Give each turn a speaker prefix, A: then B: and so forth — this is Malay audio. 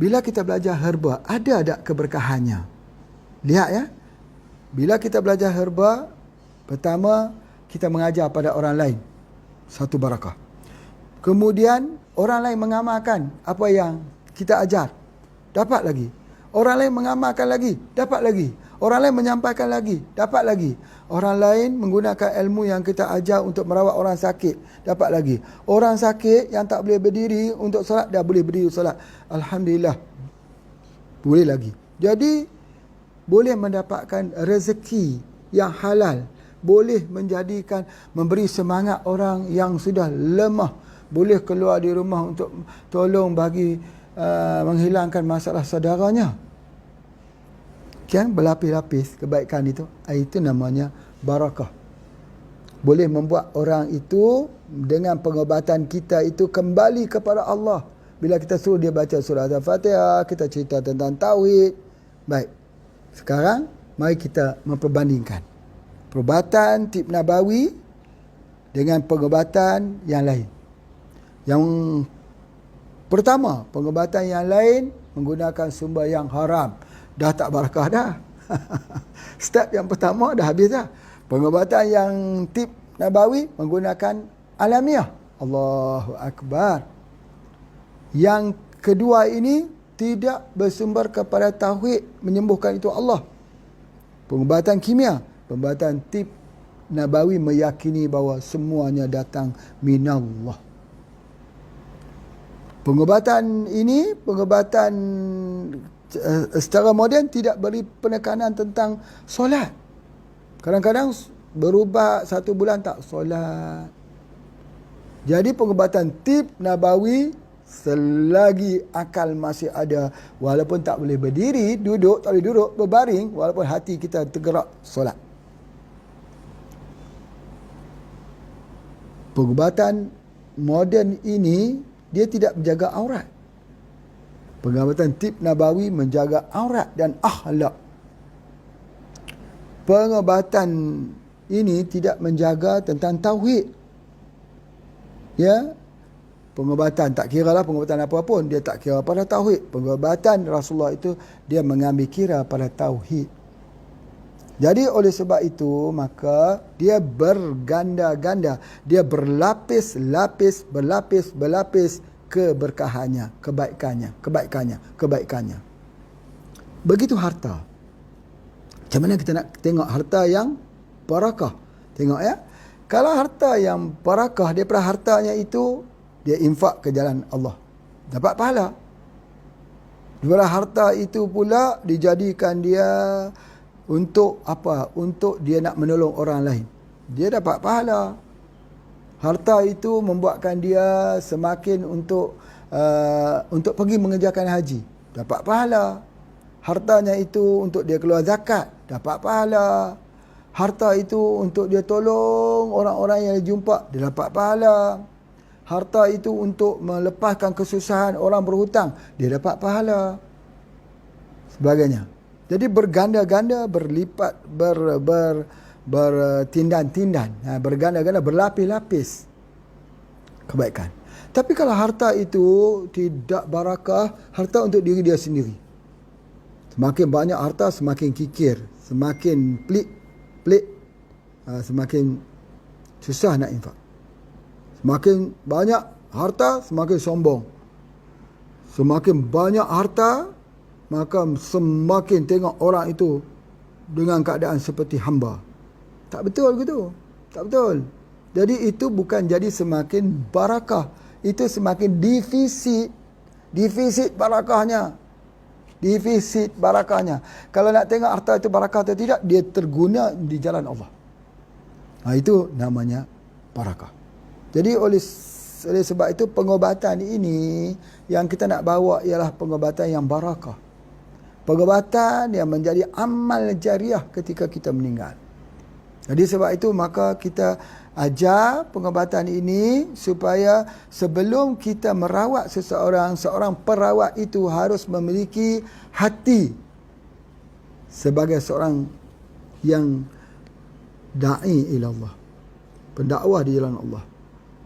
A: bila kita belajar herba, ada tak keberkahannya? Lihat ya. Bila kita belajar herba, pertama kita mengajar pada orang lain. Satu barakah. Kemudian orang lain mengamalkan apa yang kita ajar. Dapat lagi. Orang lain mengamalkan lagi. Dapat lagi. Orang lain menyampaikan lagi. Dapat lagi. Orang lain menggunakan ilmu yang kita ajar untuk merawat orang sakit. Dapat lagi. Orang sakit yang tak boleh berdiri untuk solat, dah boleh berdiri solat. Alhamdulillah. Boleh lagi. Jadi, boleh mendapatkan rezeki yang halal. Boleh menjadikan, memberi semangat orang yang sudah lemah. Boleh keluar di rumah untuk tolong bagi uh, menghilangkan masalah saudaranya kan berlapis-lapis kebaikan itu. Ah, itu namanya barakah. Boleh membuat orang itu dengan pengobatan kita itu kembali kepada Allah. Bila kita suruh dia baca surah al-fatihah kita cerita tentang tauhid. Baik. Sekarang mari kita memperbandingkan perubatan tip nabawi dengan pengobatan yang lain. Yang pertama pengobatan yang lain menggunakan sumber yang haram dah tak barakah dah. Step yang pertama dah habis dah. Pengobatan yang tip Nabawi menggunakan alamiah. Allahu Akbar. Yang kedua ini tidak bersumber kepada tauhid menyembuhkan itu Allah. Pengobatan kimia, pengobatan tip Nabawi meyakini bahawa semuanya datang minallah. Pengobatan ini, pengobatan secara moden tidak beri penekanan tentang solat. Kadang-kadang berubah satu bulan tak solat. Jadi pengobatan tip Nabawi selagi akal masih ada walaupun tak boleh berdiri, duduk, tak boleh duduk, berbaring walaupun hati kita tergerak solat. Pengobatan moden ini dia tidak menjaga aurat. Pengobatan tip Nabawi menjaga aurat dan akhlak. Pengobatan ini tidak menjaga tentang tauhid. Ya. Pengobatan tak kira lah pengobatan apa pun dia tak kira pada tauhid. Pengobatan Rasulullah itu dia mengambil kira pada tauhid. Jadi oleh sebab itu maka dia berganda-ganda, dia berlapis-lapis, berlapis-berlapis keberkahannya, kebaikannya, kebaikannya, kebaikannya. Begitu harta. Macam mana kita nak tengok harta yang barakah? Tengok ya. Kalau harta yang barakah, daripada hartanya itu, dia infak ke jalan Allah. Dapat pahala. Daripada harta itu pula, dijadikan dia untuk apa? Untuk dia nak menolong orang lain. Dia dapat pahala harta itu membuatkan dia semakin untuk uh, untuk pergi mengerjakan haji. Dapat pahala. Hartanya itu untuk dia keluar zakat. Dapat pahala. Harta itu untuk dia tolong orang-orang yang dia jumpa. Dia dapat pahala. Harta itu untuk melepaskan kesusahan orang berhutang. Dia dapat pahala. Sebagainya. Jadi berganda-ganda berlipat ber, ber bertindan-tindan, ha, berganda-ganda, berlapis-lapis kebaikan. Tapi kalau harta itu tidak barakah, harta untuk diri dia sendiri. Semakin banyak harta, semakin kikir, semakin pelik, pelik, ha, semakin susah nak infak. Semakin banyak harta, semakin sombong. Semakin banyak harta, maka semakin tengok orang itu dengan keadaan seperti hamba. Tak betul ke tu? Tak betul. Jadi itu bukan jadi semakin barakah. Itu semakin defisit. Defisit barakahnya. Defisit barakahnya. Kalau nak tengok harta itu barakah atau tidak, dia terguna di jalan Allah. Nah, itu namanya barakah. Jadi oleh oleh sebab itu pengobatan ini yang kita nak bawa ialah pengobatan yang barakah. Pengobatan yang menjadi amal jariah ketika kita meninggal. Jadi sebab itu maka kita ajar pengobatan ini supaya sebelum kita merawat seseorang, seorang perawat itu harus memiliki hati sebagai seorang yang da'i ila Allah. Pendakwah di jalan Allah.